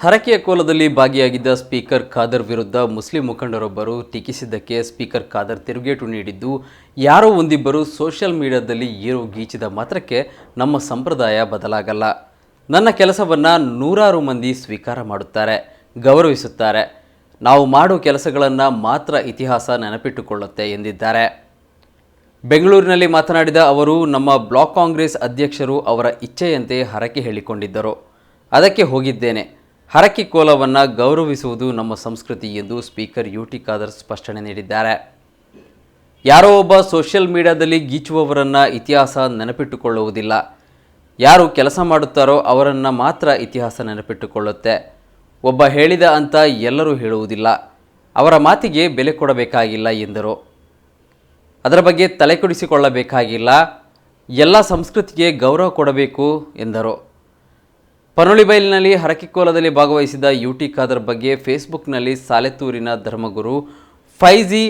ಹರಕೆಯ ಕೋಲದಲ್ಲಿ ಭಾಗಿಯಾಗಿದ್ದ ಸ್ಪೀಕರ್ ಖಾದರ್ ವಿರುದ್ಧ ಮುಸ್ಲಿಂ ಮುಖಂಡರೊಬ್ಬರು ಟೀಕಿಸಿದ್ದಕ್ಕೆ ಸ್ಪೀಕರ್ ಖಾದರ್ ತಿರುಗೇಟು ನೀಡಿದ್ದು, ಯಾರೋ ಒಂದಿಬ್ಬರು ಸೋಷಿಯಲ್ ಮೀಡಿಯಾದಲ್ಲಿ ಏರು ಗೀಚಿದ ಮಾತ್ರಕ್ಕೆ ನಮ್ಮ ಸಂಪ್ರದಾಯ ಬದಲಾಗಲ್ಲ. ನನ್ನ ಕೆಲಸವನ್ನು ನೂರಾರು ಮಂದಿ ಸ್ವೀಕಾರ ಮಾಡುತ್ತಾರೆ, ಗೌರವಿಸುತ್ತಾರೆ. ನಾವು ಮಾಡೋ ಕೆಲಸಗಳನ್ನು ಮಾತ್ರ ಇತಿಹಾಸ ನೆನಪಿಟ್ಟುಕೊಳ್ಳುತ್ತೆ ಎಂದಿದ್ದಾರೆ. ಬೆಂಗಳೂರಿನಲ್ಲಿ ಮಾತನಾಡಿದ ಅವರು, ನಮ್ಮ ಬ್ಲಾಕ್ ಕಾಂಗ್ರೆಸ್ ಅಧ್ಯಕ್ಷರು ಅವರ ಇಚ್ಛೆಯಂತೆ ಹರಕೆ ಹೇಳಿಕೊಂಡಿದ್ದರು. ಅದಕ್ಕೆ ಹೋಗಿದ್ದೇನೆ. ಹರಕೆ ಕೋಲವನ್ನು ಗೌರವಿಸುವುದು ನಮ್ಮ ಸಂಸ್ಕೃತಿ ಎಂದು ಸ್ಪೀಕರ್ ಯು ಟಿ ಖಾದರ್ ಸ್ಪಷ್ಟನೆ ನೀಡಿದ್ದಾರೆ. ಯಾರೋ ಒಬ್ಬ ಸೋಷಿಯಲ್ ಮೀಡಿಯಾದಲ್ಲಿ ಗೀಚುವವರನ್ನು ಇತಿಹಾಸ ನೆನಪಿಟ್ಟುಕೊಳ್ಳುವುದಿಲ್ಲ. ಯಾರು ಕೆಲಸ ಮಾಡುತ್ತಾರೋ ಅವರನ್ನು ಮಾತ್ರ ಇತಿಹಾಸ ನೆನಪಿಟ್ಟುಕೊಳ್ಳುತ್ತೆ. ಒಬ್ಬ ಹೇಳಿದ ಅಂತ ಎಲ್ಲರೂ ಹೇಳುವುದಿಲ್ಲ. ಅವರ ಮಾತಿಗೆ ಬೆಲೆ ಕೊಡಬೇಕಾಗಿಲ್ಲ ಎಂದರು. ಅದರ ಬಗ್ಗೆ ತಲೆಕೆಡಿಸಿಕೊಳ್ಳಬೇಕಾಗಿಲ್ಲ. ಎಲ್ಲ ಸಂಸ್ಕೃತಿಗೆ ಗೌರವ ಕೊಡಬೇಕು ಎಂದರು. ಪನೊಳಿಬೈಲಿನಲ್ಲಿ ಹರಕಿಕೋಲದಲ್ಲಿ ಭಾಗವಹಿಸಿದ ಯುಟಿ ಖಾದರ್ ಬಗ್ಗೆ ಫೇಸ್ಬುಕ್ನಲ್ಲಿ ಸಾಲೆತ್ತೂರಿನ ಧರ್ಮಗುರು ಫೈಜಿ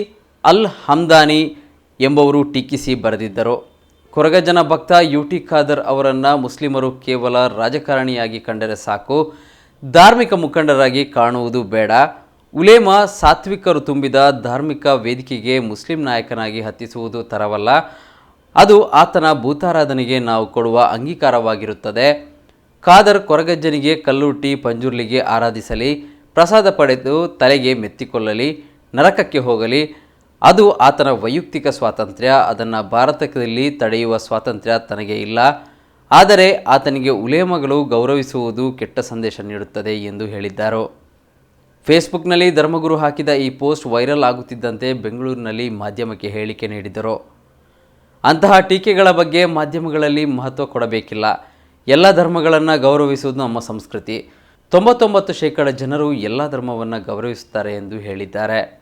ಅಲ್ ಹಮ್ದಾನಿ ಎಂಬವರು ಟೀಕಿಸಿ ಬರೆದಿದ್ದರು. ಕೊರಗಜನ ಭಕ್ತ ಯುಟಿ ಖಾದರ್ ಅವರನ್ನು ಮುಸ್ಲಿಮರು ಕೇವಲ ರಾಜಕಾರಣಿಯಾಗಿ ಕಂಡರೆ ಸಾಕು. ಧಾರ್ಮಿಕ ಮುಖಂಡರಾಗಿ ಕಾಣುವುದು ಬೇಡ. ಉಲೇಮ ಸಾತ್ವಿಕರು ತುಂಬಿದ ಧಾರ್ಮಿಕ ವೇದಿಕೆಗೆ ಮುಸ್ಲಿಂ ನಾಯಕನಾಗಿ ಹತ್ತಿಸುವುದು ತರವಲ್ಲ. ಅದು ಆತನ ಭೂತಾರಾಧನೆಗೆ ನಾವು ಕೊಡುವ ಅಂಗೀಕಾರವಾಗಿರುತ್ತದೆ. ಖಾದರ್ ಕೊರಗಜ್ಜನಿಗೆ ಕಲ್ಲುಟ್ಟಿ ಪಂಜುರ್ಲಿಗೆ ಆರಾಧಿಸಲಿ, ಪ್ರಸಾದ ಪಡೆದು ತಲೆಗೆ ಮೆತ್ತಿಕೊಳ್ಳಲಿ, ನರಕಕ್ಕೆ ಹೋಗಲಿ. ಅದು ಆತನ ವೈಯಕ್ತಿಕ ಸ್ವಾತಂತ್ರ್ಯ, ಅದನ್ನು ಭಾರತದಲ್ಲಿ ತಡೆಯುವ ಸ್ವಾತಂತ್ರ್ಯ ತನಗೆ ಇಲ್ಲ. ಆದರೆ ಆತನಿಗೆ ಉಲೇಮಗಳು ಗೌರವಿಸುವುದು ಕೆಟ್ಟ ಸಂದೇಶ ನೀಡುತ್ತದೆ ಎಂದು ಹೇಳಿದ್ದರು. ಫೇಸ್ಬುಕ್ನಲ್ಲಿ ಧರ್ಮಗುರು ಹಾಕಿದ ಈ ಪೋಸ್ಟ್ ವೈರಲ್ ಆಗುತ್ತಿದ್ದಂತೆ ಬೆಂಗಳೂರಿನಲ್ಲಿ ಮಾಧ್ಯಮಕ್ಕೆ ಹೇಳಿಕೆ ನೀಡಿದರು. ಅಂತಹ ಟೀಕೆಗಳ ಬಗ್ಗೆ ಮಾಧ್ಯಮಗಳಲ್ಲಿ ಮಹತ್ವ ಕೊಡಬೇಕಿಲ್ಲ. ಎಲ್ಲ ಧರ್ಮಗಳನ್ನು ಗೌರವಿಸುವುದು ನಮ್ಮ ಸಂಸ್ಕೃತಿ. ತೊಂಬತ್ತೊಂಬತ್ತು ಶೇಕಡ ಜನರು ಎಲ್ಲ ಧರ್ಮವನ್ನು ಗೌರವಿಸುತ್ತಾರೆ ಎಂದು ಹೇಳಿದ್ದಾರೆ.